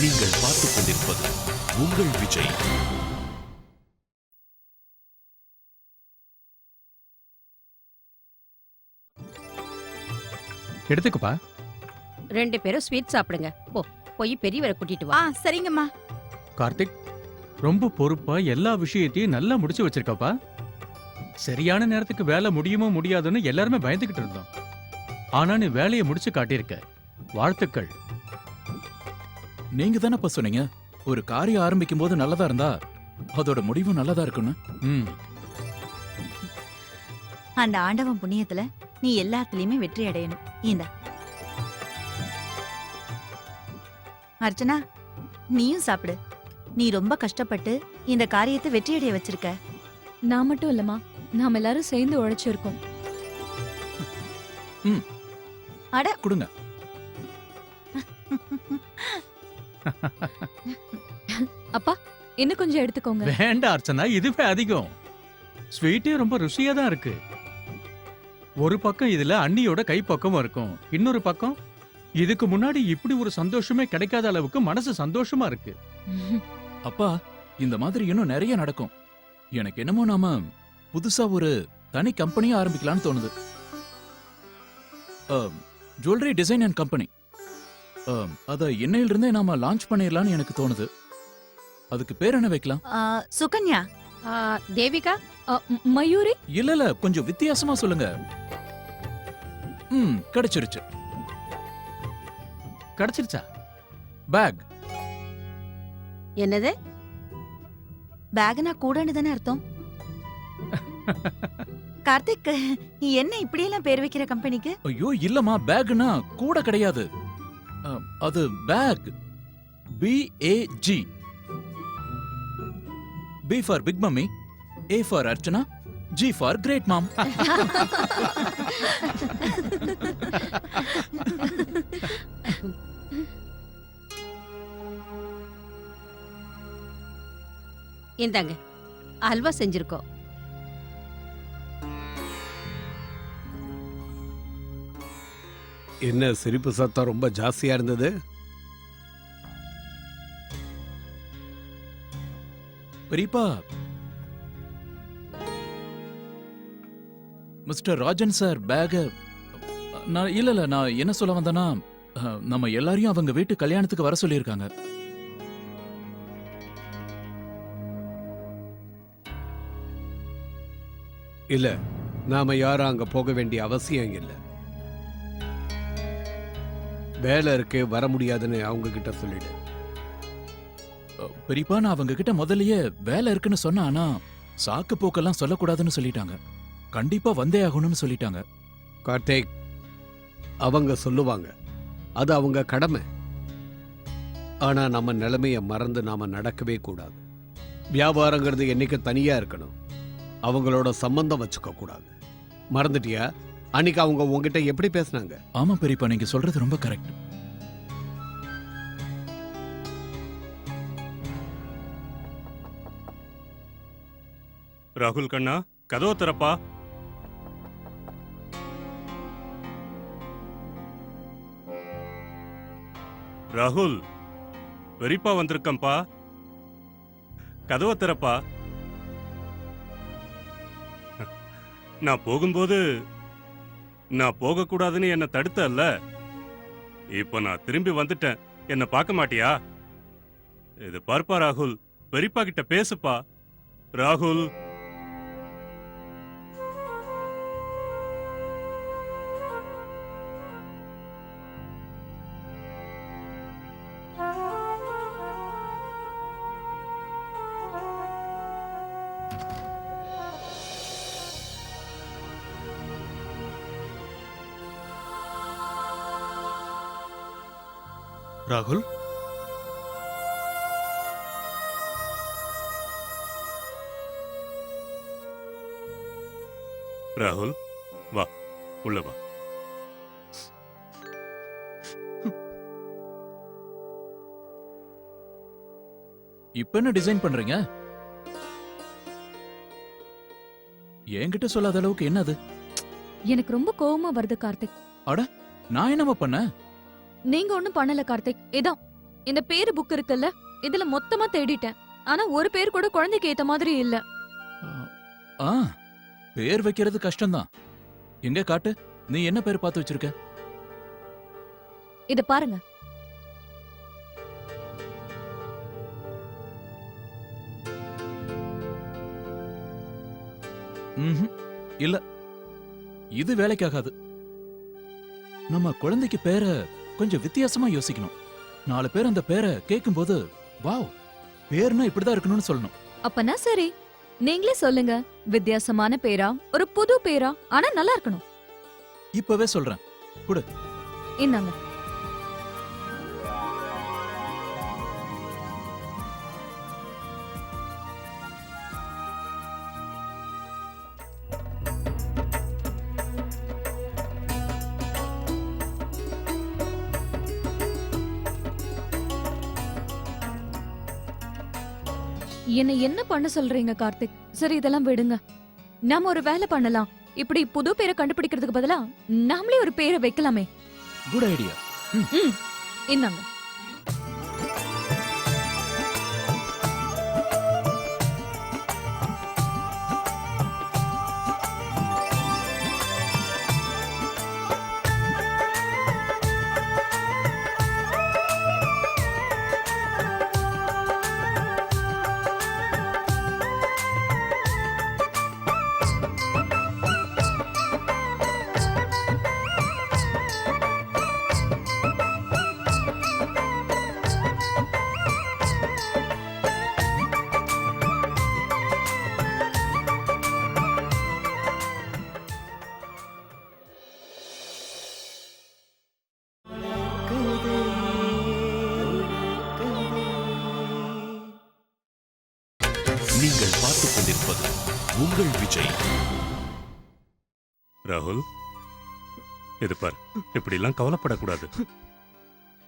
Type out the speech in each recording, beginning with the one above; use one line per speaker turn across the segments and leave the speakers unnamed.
நீங்கள் பார்த்துக் கொண்டிருப்பது உங்கள் விஜய்.
எடுத்துக்கப்பா.
ரெண்டு பேரும் ஸ்வீட் சாப்பிடுங்க. போ போய் பெரியவரை கூட்டிட்டு வா.
ஆ சரிங்கம்மா.
கார்த்திக் ரொம்ப பொறுப்பா எல்லா விஷயத்தையும் நல்லா முடிச்சு வச்சிருக்கப்பா. சரியான நேரத்துக்கு வேலை முடியுமோ முடியாதுன்னு எல்லாருமே பயந்துகிட்டு இருந்தோம். ஆனா நீ வேலையை முடிச்சு காட்டியிருக்க. வாழ்த்துக்கள்.
நீங்க தானேப்பா சொன்னீங்க? ஒரு காரியம் ஆரம்பிக்கும் போது நல்லதா இருந்தா அதோட முடிவும் நல்லதா இருக்குன்னு
ம்.
அந்த ஆண்டவன் புண்ணியத்துல நீ எல்லாத்துலயுமே வெற்றி அடையணும். இந்த. அர்ச்சனா நீயும் சாப்பிடு. நீ ரொம்ப கஷ்டப்பட்டு இந்த காரியத்தை வெற்றி அடைய வச்சிருக்க.
நான் மட்டும் இல்லம்மா நாம எல்லாரும் சேர்ந்து உழைச்சிருக்கோம்.
கொடுங்க.
அப்பா இன்னும் கொஞ்சம் எடுத்துக்கோங்க.
வேண்டாம் அர்ச்சனா இதுவே அதிகம். ஸ்வீட்டே ரொம்ப ருசியா தான் இருக்கு. ஒரு பக்கம் இதுல அண்ணியோட கைப்பக்கமும் இருக்கும். இன்னொரு பக்கம் இதுக்கு முன்னாடி இப்படி ஒரு சந்தோஷமே கிடைக்காத அளவுக்கு மனசு சந்தோஷமா இருக்கு.
அப்பா இந்த மாதிரி இன்னும் நிறைய நடக்கும். எனக்கு என்னமோ நாம புதுசா ஒரு தனி கம்பெனியா ஆரம்பிக்கலாம்னு தோணுது. ஜுவல்லரி டிசைன் அண்ட் கம்பெனி அத இன்னையில இருந்தே நாம லான்ச் பண்ணிடலாம்னு எனக்கு தோணுது. அதுக்கு பேர் என்ன வைக்கலாம்?
சுகன்யா.
தேவிகா?
மயூரி?
இல்ல இல்ல கொஞ்சம் வித்தியாசமா சொல்லுங்க. ம் கிடைச்சிருச்சு.
கிடைச்சிருச்சா?
பேக்
என்னது?
பேகனா கூடன்னு தானே அர்த்தம்? கார்த்திக் நீ என்ன இப்படியெல்லாம் பேர் வைக்கிற கம்பெனிக்கு?
ஐயோ இல்லம்மா பேக்னா கூட கிடையாது. அது bag B A G B for big mummy A for Archana G for great mom
இந்தாங்க அல்வா செஞ்சிருக்கோம்.
என்ன சிரிப்பு சத்தம் ரொம்ப ஜாஸ்தியா இருந்தது?
பெரியப்பா மிஸ்டர் ராஜன் சார் பேக நான் இல்ல இல்ல நான் என்ன சொல்ல வந்தேன்னா நம்ம எல்லாரையும் அவங்க வீட்டு கல்யாணத்துக்கு வர சொல்லியிருக்காங்க.
இல்ல நாம யாரும் அங்க போக வேண்டிய அவசியம் இல்ல. வேலை இருக்கு வர முடியாதுன்னு அவங்க கிட்ட சொல்லிடு
பெரியப்பா நான் அவங்க கிட்ட முதல்லயே வேலை இருக்குன்னு சொன்னா ஆனா சாக்கு போக்கெல்லாம் சொல்லக்கூடாதுன்னு சொல்லிட்டாங்க. கண்டிப்பா வந்தே ஆகணும்னு சொல்லிட்டாங்க.
கார்த்திக் அவங்க சொல்லுவாங்க. அது அவங்க கடமை. ஆனா நம்ம நிலைமைய மறந்து நாம நடக்கவே கூடாது. வியாபாரங்கிறது என்னைக்கு தனியா இருக்கணும்? அவங்களோட சம்பந்தம் வச்சுக்க கூடாது மறந்துட்டியா? அன்னைக்கு அவங்க உங்ககிட்ட எப்படி பேசுனாங்க?
ஆமா பெரியப்பா நீங்க சொல்றது ரொம்ப கரெக்ட்
ராகுல் கண்ணா கதவு திறப்பா. ராகுல் பெரியப்பா வந்திருக்கம்பா கதவை திறப்பா. நான் போகும்போது நான் போகக்கூடாதுன்னு என்னை தடுத்தல்ல. இப்போ நான் திரும்பி வந்துட்டேன். என்ன பார்க்க மாட்டியா? இது பார்ப்பா ராகுல். பெரியப்பா கிட்ட பேசுப்பா. ராகுல்.
ராகுல்?
ராகுல் வா உள்ள வா.
இப்ப என்ன டிசைன் பண்றீங்க? என்கிட்ட சொல்லாத அளவுக்கு என்னது?
எனக்கு ரொம்ப கோவமா வருது கார்த்திக்.
நான் என்னமா பண்ணேன்
நீங்க ஒண்ணும் பண்ணல கார்த்திக். இதான். இந்த பேரு புக் இருக்குல்ல இதுல மொத்தமா தேடிட்டேன். ஆனா ஒரு பேர் கூட குழந்தைக்கு ஏத்த மாதிரி இல்ல.
ஆ பேர் வைக்கிறது கஷ்டம்தான். எங்க காட்டு நீ என்ன பேர் பார்த்து வச்சிருக்க?
இத பாருங்க.
இல்ல. இது வேலைக்காகாது. நம்ம குழந்தைக்கு பேரை கொஞ்சம் வித்தியாசமா யோசிக்கணும். நாலு பேர் அந்த பேரை கேட்கும்போது வாவ் பேர்னா இப்படிதான் இருக்கணும்னு சொல்லணும்.
அப்பனா சரி. நீங்களே சொல்லுங்க வித்தியாசமான பேரா? ஒரு புது பேரா? ஆனா நல்லா இருக்கணும்.
இப்பவே சொல்றேன்.
இந்தாங்க. என்ன என்ன பண்ண சொல்றீங்க கார்த்திக்? சரி இதெல்லாம் விடுங்க. நாம ஒரு வேலை பண்ணலாம். இப்படி புது பேரை கண்டுபிடிக்கிறதுக்கு பதிலா நாமளே ஒரு பேரை வைக்கலாமே.
குட் ஐடியா
இந்தாங்க.
உங்கள் விஜய்
ராகுல் இது பார் இப்படிலாம் கவலைப்படக்கூடாது.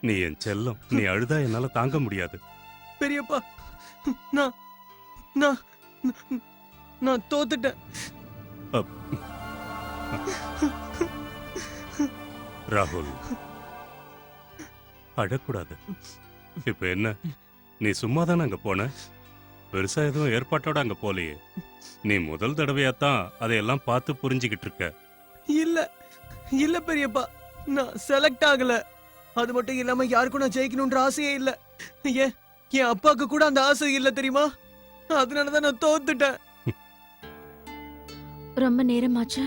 நீ என் செல்லம் நீ அழுதா என்னால தாங்க முடியாது.
பெரியப்பா நான் நான் நான் தோத்துட்டேன்.
ராகுல் அழக்கூடாது. இப்ப என்ன நீ சும்மா தானே அங்க போன? பெருசா எதுவும் ஏற்பாட்டோட அங்க போலையே. நீ முதல் தடவையாத்தான் அதையெல்லாம் பார்த்து புரிஞ்சுகிட்டு இருக்க.
இல்ல இல்ல பெரியப்பா நான் செலக்ட் ஆகல. அது மட்டும் இல்லாம யாருக்கும் நான் ஜெயிக்கணும்ன்ற ஆசையே இல்ல. ஏன் என் அப்பாக்கு கூட அந்த ஆசை இல்ல தெரியுமா? அதனாலதான் நான் தோத்துட்டேன்.
ரொம்ப நேரமாச்சு.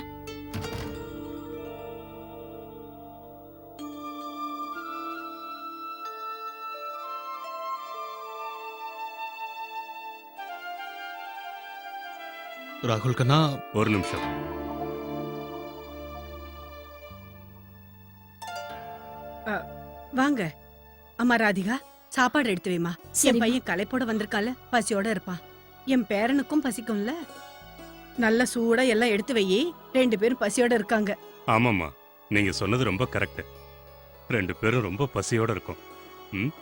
ராகுல் கண்ணா
ஒரு நிமிஷம்.
வாங்க. அம்மா ராதிகா சாப்பாடு எடுத்து வைமா என். பையன் களைப்போட வந்திருக்கால பசியோட இருப்பான். என் பேரனுக்கும் பசிக்கும்ல. நல்ல சூடா எல்லாம் எடுத்து வையி ரெண்டு பேரும் பசியோட இருக்காங்க.
ஆமாம்மா. நீங்க சொன்னது ரொம்ப கரெக்ட். ரெண்டு பேரும் ரொம்ப பசியோட இருக்கும். ம்?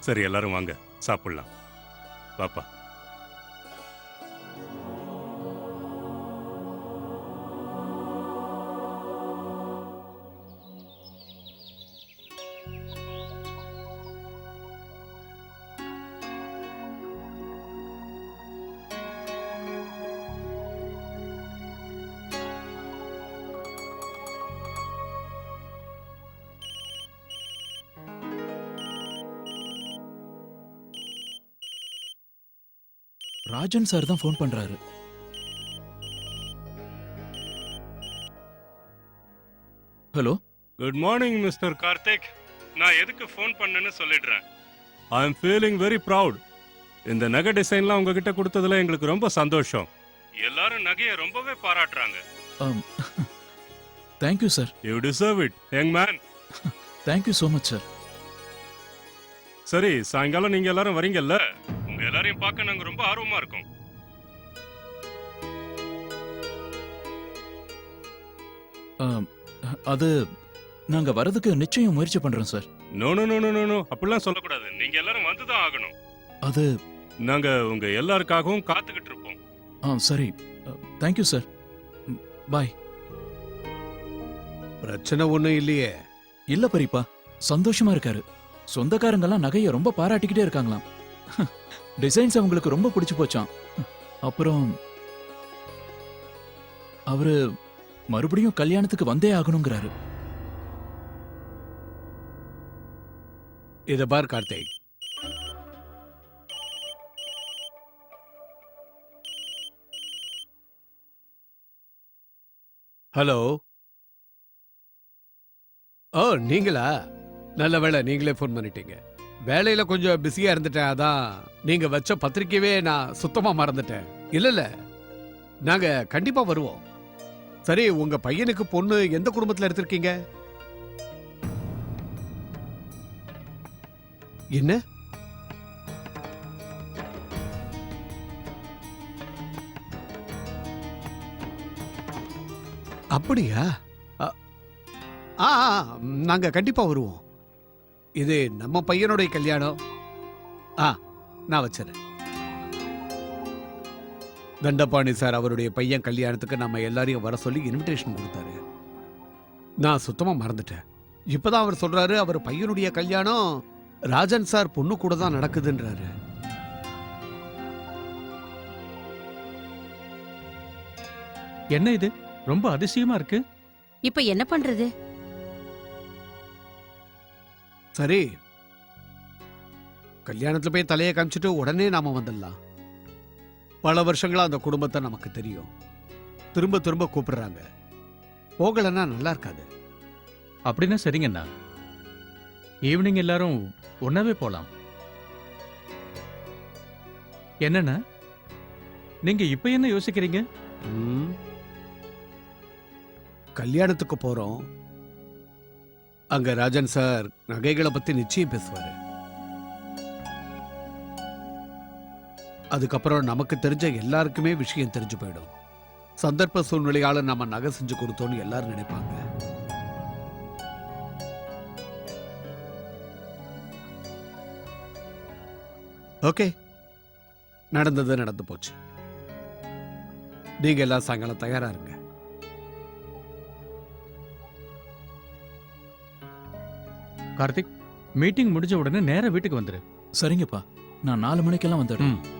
சரி எல்லாரும் வாங்க. சாப்பிடலாம். பாப்பா
ராஜன் சார் தான் ஃபோன் பண்றாரு. Hello?
Good morning mister Karthik நான் எதுக்கு ஃபோன் பண்ணேன்னு சொல்லிடுறேன். I am feeling very proud இந்த நகை டிசைன்லாம் உங்ககிட்ட கொடுத்ததுல எங்களுக்கு ரொம்ப சந்தோஷம். எல்லாரும் நகையை ரொம்பவே பாராட்டுறாங்க.
Thank you sir
you deserve it young man
thank you so much sir
சரி சாயங்காலம் நீங்க எல்லாரும் வரீங்கல்ல? எல்லாரையும் பார்க்க நாங்க ரொம்ப ஆர்வமா இருக்கோம்.
அது நாங்க வரதுக்கு நிச்சயம் முயற்சி பண்றோம் sir.
No no no no no அப்படிலாம் சொல்லக்கூடாது. நீங்க எல்லாரும் வந்துதான் ஆகணும்.
அது
நாங்க உங்க எல்லாருக்காகவும் காத்துக்கிட்டு இருப்போம்.
ஆ சரி. தேங்க்யூ சார் பாய்
பிரச்சனை ஒண்ணும் இல்லையே.
இல்ல பெரியப்பா சந்தோஷமா இருக்காரு. சொந்தக்காரங்கெல்லாம் நகைய ரொம்ப பாராட்டிக்கிட்டே இருக்காங்களாம். டிசைன்ஸ் அவங்களுக்கு ரொம்ப பிடிச்சு போச்சாம். அப்புறம் அவரு மறுபடியும் கல்யாணத்துக்கு வந்தே ஆகணுங்கிறாரு.
இத பார் கார்த்திக். ஹலோ. ஓ நீங்களா? நல்ல வேலை நீங்களே ஃபோன் பண்ணிட்டீங்க. வேலையில கொஞ்சம் பிஸியா இருந்துட்டேன். அதான் நீங்க வச்ச பத்திரிக்கையவே நான் சுத்தமா மறந்துட்டேன். இல்ல இல்ல. நாங்க கண்டிப்பா வருவோம். சரி உங்க பையனுக்கு பொண்ணு எந்த குடும்பத்துல எடுத்திருக்கீங்க? என்ன? அப்படியா? ஆ ஆ, நாங்க கண்டிப்பா வருவோம். இது நம்ம பையனுடைய கல்யாணம். ஆ நான் வச்சிடறேன் தண்டபாணி சார் அவருடைய பையன் கல்யாணத்துக்கு நம்ம எல்லாரையும் வர சொல்லி இன்விடேஷன் கொடுத்தாரு. நான் சுத்தமா மறந்துட்டேன். இப்பதான் அவர் சொல்றாரு அவர் பையனுடைய கல்யாணம் ராஜன் சார் பொண்ணு கூட தான் நடக்குதுன்றாரு.
என்ன இது? ரொம்ப அதிசயமா இருக்கு.
இப்ப என்ன பண்றது?
சரி. கல்யாணத்துல போய் தலையை காமிச்சிட்டு உடனே நாம வந்துடலாம். பல வருஷங்களா அந்த குடும்பத்தை நமக்கு தெரியும். திரும்ப திரும்ப கூப்பிடுறாங்க. போகலன்னா நல்லா இருக்காது.
அப்படின்னா சரிங்கண்ணா. ஈவினிங் எல்லாரும் ஒன்னாவே போலாம். என்னண்ணா? நீங்க இப்ப என்ன யோசிக்கிறீங்க?
ம். கல்யாணத்துக்கு போறோம். அங்க ராஜன் சார் நகைகளை பத்தி நிச்சயம் பேசுவாரு. அதுக்கப்புறம் நமக்கு தெரிஞ்ச எல்லாருக்குமே விஷயம் தெரிஞ்சு போயிடும். சந்தர்ப்ப சூழ்நிலையால நம்ம நகை செஞ்சு கொடுத்தோம்னு எல்லாரும் நினைப்பாங்க. ஓகே. நடந்தது நடந்து போச்சு. நீங்க எல்லாம் சாயங்காலம் தயாரா இருங்க.
கார்த்திக் மீட்டிங் முடிஞ்ச உடனே நேரா வீட்டுக்கு வந்துரு.
சரிங்கப்பா. நான் நாலு மணிக்கெல்லாம் வந்துடுறேன்.
ம்.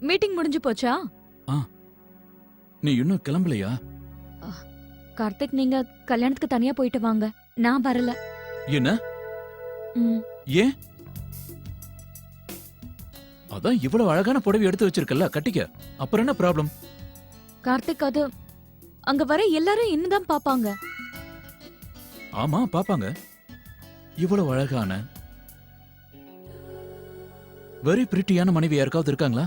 மீட்டிங் முடிஞ்சு போச்சா?
நீ இன்னும் கிளம்பலையா?
கார்த்திக் நீங்க கல்யாணத்துக்கு தனியா போயிட்டு வாங்க. நான் வரல.
என்ன?
ம்,
ஏன்? அதான் இவ்வளவு அழகான புடவை எடுத்து வச்சிருக்கல கட்டிக்க. அப்புறம் என்ன ப்ராப்ளம்
கார்த்திக் அது அங்க வர எல்லாரும் என்னதான் பாப்பாங்க
ஆமா பாப்பாங்க இவ்வளவு அழகான வெரி பிரிட்டியான மனைவி யாருக்காவது இருக்காங்களா?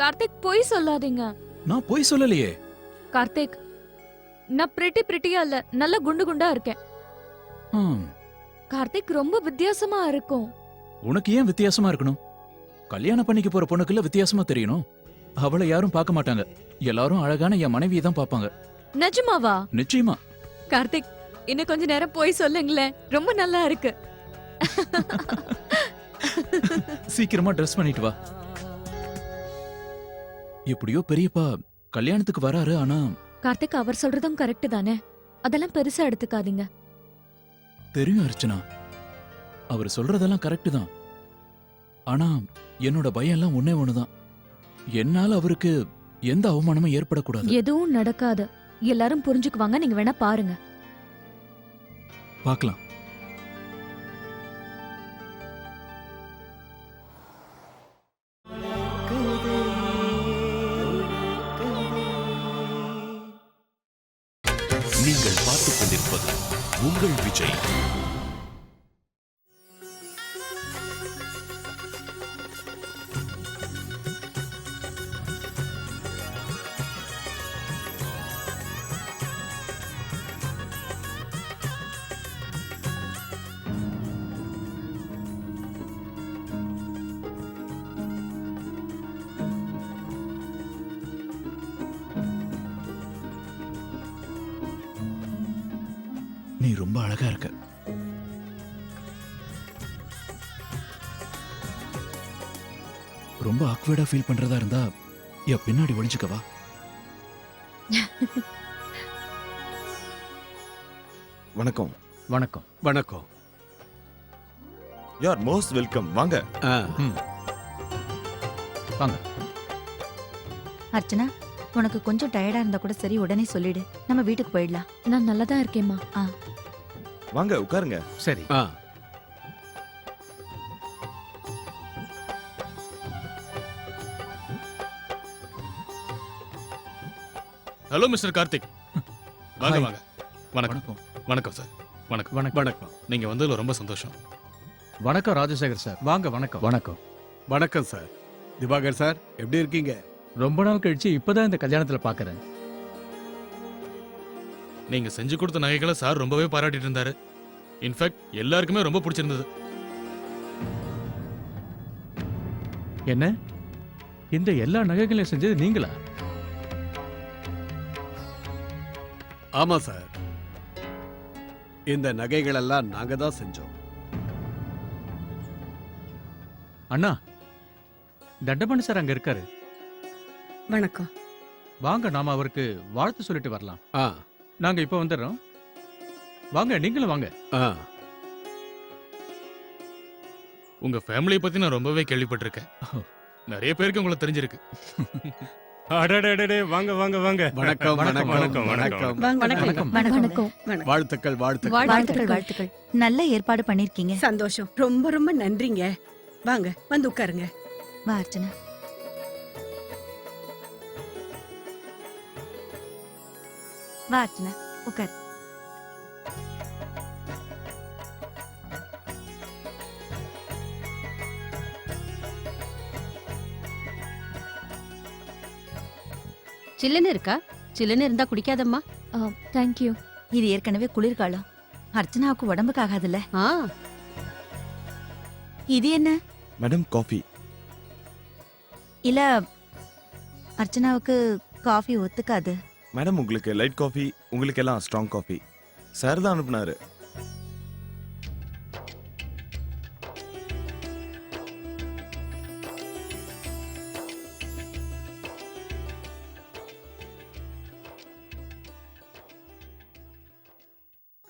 கார்த்திக் பொய் சொல்லாதீங்க.
நான் போய் சொல்லலையே.
கார்த்திக் நான் பிரிட்டி பிரிட்டியா இல்ல நல்ல குண்டு குண்டா இருக்கேன். கார்த்திக் ரொம்ப வித்தியாசமா இருக்கும்.
உனக்கு ஏன் வித்தியாசமா இருக்கணும்? கல்யாணம் பண்ணிக்க போற பொண்ணுக்குள்ள வித்தியாசமா தெரியணும். அவளை யாரும் பார்க்க மாட்டாங்க. எல்லாரும் அழகான என் மனைவியை தான் பார்ப்பாங்க.
நிஜமாவா?
நிச்சயமா.
கார்த்திக் இன்னும் கொஞ்ச நேரம் போய் சொல்லுங்களேன். ரொம்ப நல்லா இருக்கு.
சீக்கிரமா ட்ரெஸ் பண்ணிட்டு வா. எப்படியோ பெரியப்பா கல்யாணத்துக்கு வராரு ஆனா
கார்த்திக் அவர் சொல்றதும் கரெக்ட் தானே? அதெல்லாம் பெருசா எடுத்துக்காதீங்க.
தெரியும் அர்ச்சனா. அவர் சொல்றதெல்லாம் கரெக்ட் தான். ஆனா என்னோட பயம் எல்லாம் ஒன்னே ஒண்ணுதான். என்னால அவருக்கு எந்த அவமானமும் ஏற்படக்கூடாது.
எதுவும் நடக்காது. எல்லாரும் புரிஞ்சுக்குவாங்க நீங்க வேணா பாருங்க.
பார்க்கலாம்
நீங்கள் பார்த்துக் கொண்டிருப்பது உங்கள் விஜய்.
ரொம்ப அழகா இருக்க. ரொம்ப ஆக்வர்டா ஃபீல் பண்றதா இருந்தா என் பின்னாடி ஒளிஞ்சுக்கவா
வணக்கம்.
வணக்கம்.
வணக்கம்.
யார் மோஸ்ட் வெல்கம் வாங்க.
ஆ,
வாங்க.
அர்ச்சனா உனக்கு கொஞ்சம் டயர்டா இருந்தா கூட சரி உடனே சொல்லிடு. நம்ம வீட்டுக்கு போயிடலாம்.
நான் நல்லா தான் இருக்கேம்மா
வாங்க உட்காருங்க.
சரி.
ஆ.
ஹலோ மிஸ்டர் கார்த்திக் வாங்க. வாங்க. வணக்கம்.
வணக்கம்.
வணக்கம் சார் வணக்கம்.
வணக்கம்.
வணக்கம்.
நீங்க வந்ததுல ரொம்ப சந்தோஷம்.
வணக்கம் ராஜசேகர் சார் வாங்க வணக்கம். வணக்கம்.
வணக்கம் சார் திவாகர் சார் எப்படி இருக்கீங்க?
ரொம்ப நாள் கழிச்சு இப்பதான் இந்த கல்யாணத்துல பாக்குறேன்.
நீங்க செஞ்சு கொடுத்த நகைகளை சார் ரொம்பவே பாராட்டிட்டு இருந்தாரு. இன்ஃபேக்ட் எல்லாருக்குமே ரொம்ப பிடிச்சிருந்தது.
என்ன? இந்த எல்லா நகைகளையும் செஞ்சது நீங்களா?
ஆமா சார். இந்த நகைகள் எல்லாம் நாங்க தான் செஞ்சோம்.
அண்ணா தண்டபாணி சார் அங்க இருக்காரு.
வணக்கம்.
வாங்க நாம அவருக்கு வாழ்த்து சொல்லிட்டு வரலாம்.
ஆ.
நாங்க இப்ப வந்துடுறோம். வாங்க நீங்களும் வாங்க.
ஆ.
உங்க ஃபேமிலியை பத்தி நான் ரொம்பவே கேள்விப்பட்டிருக்கேன். நிறைய பேருக்கு உங்களை தெரிஞ்சிருக்கு.
அடடடடே வாங்க வாங்க வாங்க.
வணக்கம்
வணக்கம்,
வணக்கம்
வணக்கம்,
வணக்கம்.
வாங்க
வணக்கம்.
வாங்க.
வணக்கம்.
வணக்கம்.
வாழ்த்துக்கள் வாழ்த்துக்கள்.
வாழ்த்துக்கள் வாழ்த்துக்கள். நல்ல ஏற்பாடு பண்ணிருக்கீங்க
சந்தோஷம். ரொம்ப ரொம்ப நன்றிங்க. வாங்க வந்து உட்காருங்க.
வா அர்ச்சனா. வா அர்ச்சனா. உட்கார்
சில்லுன்னு இருக்கா? சில்லுன்னு இருந்தா குடிக்காதம்மா.
தேங்க்யூ
இது ஏற்கனவே குளிர்காலம். அர்ச்சனாவுக்கு உடம்புக்கு ஆகாதுல்ல.
ஆ.
இது என்ன?
Madam coffee.
இல்ல அர்ச்சனாவுக்கு காஃபி ஒத்துக்காது.
மேடம் உங்களுக்கு லைட் காஃபி உங்களுக்கு எல்லாம் ஸ்ட்ராங் காஃபி சார் தான் அனுப்புனாரு.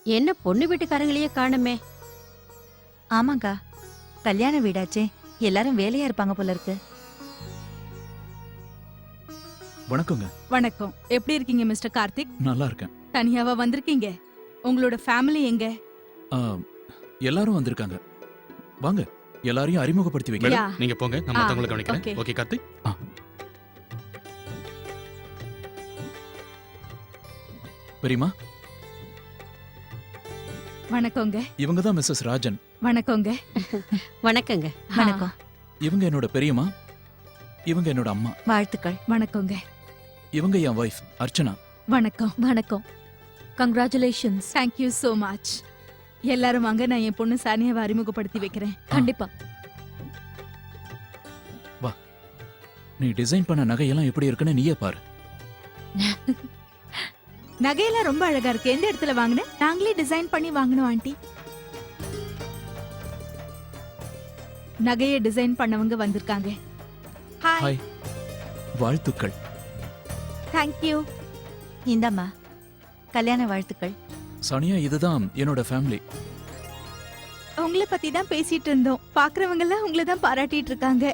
என்ன பொண்ணு வீட்டுக்காரங்களையே காணுமே?
ஆமாக்கா கல்யாண வீடாச்சே. எல்லாரும் வேலையா இருப்பாங்க போல இருக்கு.
வணக்கங்க.
வணக்கம். எப்படி இருக்கீங்க மிஸ்டர் கார்த்திக்?
நல்லா இருக்கேன்.
தனியாவா வந்திருக்கீங்க? உங்களோட ஃபேமிலி எங்க?
ஆ, எல்லாரும் வந்திருக்காங்க. வாங்க எல்லாரையும் அறிமுகப்படுத்தி வைக்கிறேன்.
யா.
நீங்க போங்க நான் மத்தவங்களை கவனிக்கிறேன்.
okay.
ஓகே கார்த்திக்? ஆ. பெரியம்மா?
வணக்கங்க.
இவங்க தான் மிஸ்ஸஸ் ராஜன்.
வணக்கங்க.
வணக்கங்க.
வணக்கம்.
இவங்க என்னோட பெரியம்மா? இவங்க என்னோட அம்மா.
வாழ்த்துக்கள்.
வணக்கங்க.
இவங்க என் ஒய்ஃப் அர்ச்சனா.
வணக்கம்
வணக்கம். கங்க்ராச்சுலேஷன்ஸ்
தேங்க்யூ so மச் எல்லாரும் வாங்க நான் என் பொண்ணு சானியாவை அறிமுகப்படுத்தி வைக்கிறேன்.
கண்டிப்பா.
நீ டிசைன் பண்ண நகையெல்லாம் எப்படி இருக்குன்னு நீயே பாரு.
நகையெல்லாம் ரொம்ப அழகா இருக்கு. எந்த இடத்துல வாங்கின? நாங்களே டிசைன் பண்ணி வாங்கினோம் ஆண்டி. நகையை டிசைன் பண்ணவங்க வந்திருக்காங்க. ஹாய்.
வாழ்த்துக்கள்.
தேங்க்யூ
இந்தாம்மா. கல்யாண வாழ்த்துக்கள்.
சனியா இதுதான் என்னோட ஃபேமிலி
உங்களை பத்தி தான் பேசிட்டு இருந்தோம். பாக்குறவங்க எல்லாம் உங்களை தான் பாராட்டிட்டு இருக்காங்க.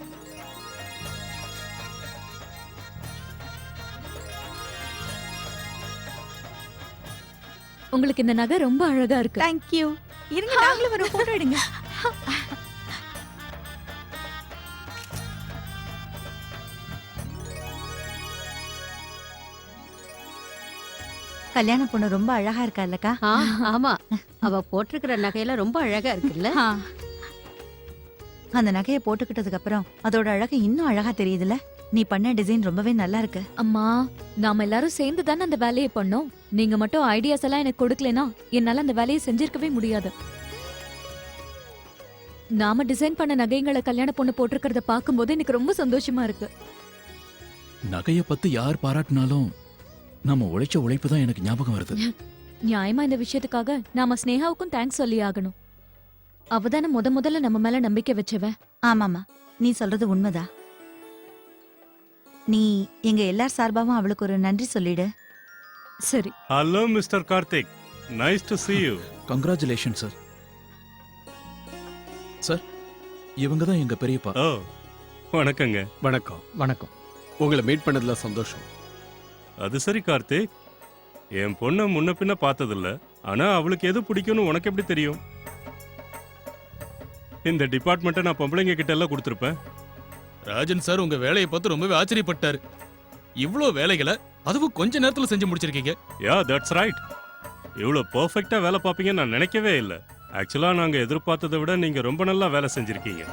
உங்களுக்கு இந்த நகை ரொம்ப அழகா இருக்கு.
தேங்க்யூ இருங்க நாங்களும் ஒரு போட்டோ எடுங்க.
கல்யாண பொண்ணு ரொம்ப அழகா இருக்கா இல்லக்கா?
ஆமா. அவ போட்டிருக்கிற நகையெல்லாம் ரொம்ப அழகா இருக்குல்ல?
அந்த நகையை போட்டுக்கிட்டதுக்கு அப்புறம் அதோட அழகு இன்னும் அழகா தெரியுதுல நீ பண்ண டிசைன் ரொம்பவே நல்லா இருக்கு.
அம்மா நாம எல்லாரும் சேர்ந்து தானே அந்த வேலையை பண்ணோம். நீங்க மட்டும் ஐடியாஸ் எல்லாம் எனக்கு கொடுக்கலனா என்னால அந்த வேலையை செஞ்சிருக்கவே முடியாது. நாம டிசைன் பண்ண நகைங்களை கல்யாண பொண்ணு போட்டிருக்கிறத பார்க்கும்போது எனக்கு ரொம்ப சந்தோஷமா இருக்கு.
நகைய பத்தி யார் பாராட்டினாலும் நம்ம உழைச்ச உழைப்பு தான் எனக்கு ஞாபகம் வருது.
நியாயமா இந்த விஷயத்துக்காக நாம ஸ்னேகாவுக்கும் தேங்க்ஸ் சொல்லி ஆகணும். அவதானே முத முதல்ல நம்ம மேல நம்பிக்கை வச்சவ.
ஆமாமா நீ சொல்றது உண்மைதா? நீ எங்க எல்லார் சார்பாவும் அவளுக்கு ஒரு நன்றி சொல்லிடு.
சரி.
Hello mister Karthik nice to see you.
Congratulation sir sir இவங்க தான் எங்க பெரியப்பா.
ஓ வணக்கங்க.
வணக்கம்.
வணக்கம்.
உங்களை மீட் பண்ணதுல சந்தோஷம்.
அது சரி கார்த்திக் என் பொண்ணை முன்ன பின்ன பார்த்ததில்ல. ஆனா அவளுக்கு எது பிடிக்கும்னு உனக்கு எப்படி தெரியும்? இந்த டிபார்ட்மெண்ட்டை நான் பொம்பளைங்க கிட்ட எல்லாம் கொடுத்துருப்பேன்.
ராஜன் சார் உங்க வேலையை பார்த்து ரொம்பவே ஆச்சரியப்பட்டாரு. இவ்ளோ வேலைகளை அதுவும் கொஞ்ச நேரத்துல செஞ்சு முடிச்சிருக்கீங்க.
யா தட்ஸ் ரைட் இவ்வளோ பர்ஃபெக்டாக வேலை பார்ப்பீங்கன்னு நான் நினைக்கவே இல்லை. ஆக்சுவலாக நாங்கள் எதிர்பார்த்ததை விட நீங்கள் ரொம்ப நல்லா வேலை செஞ்சுருக்கீங்க.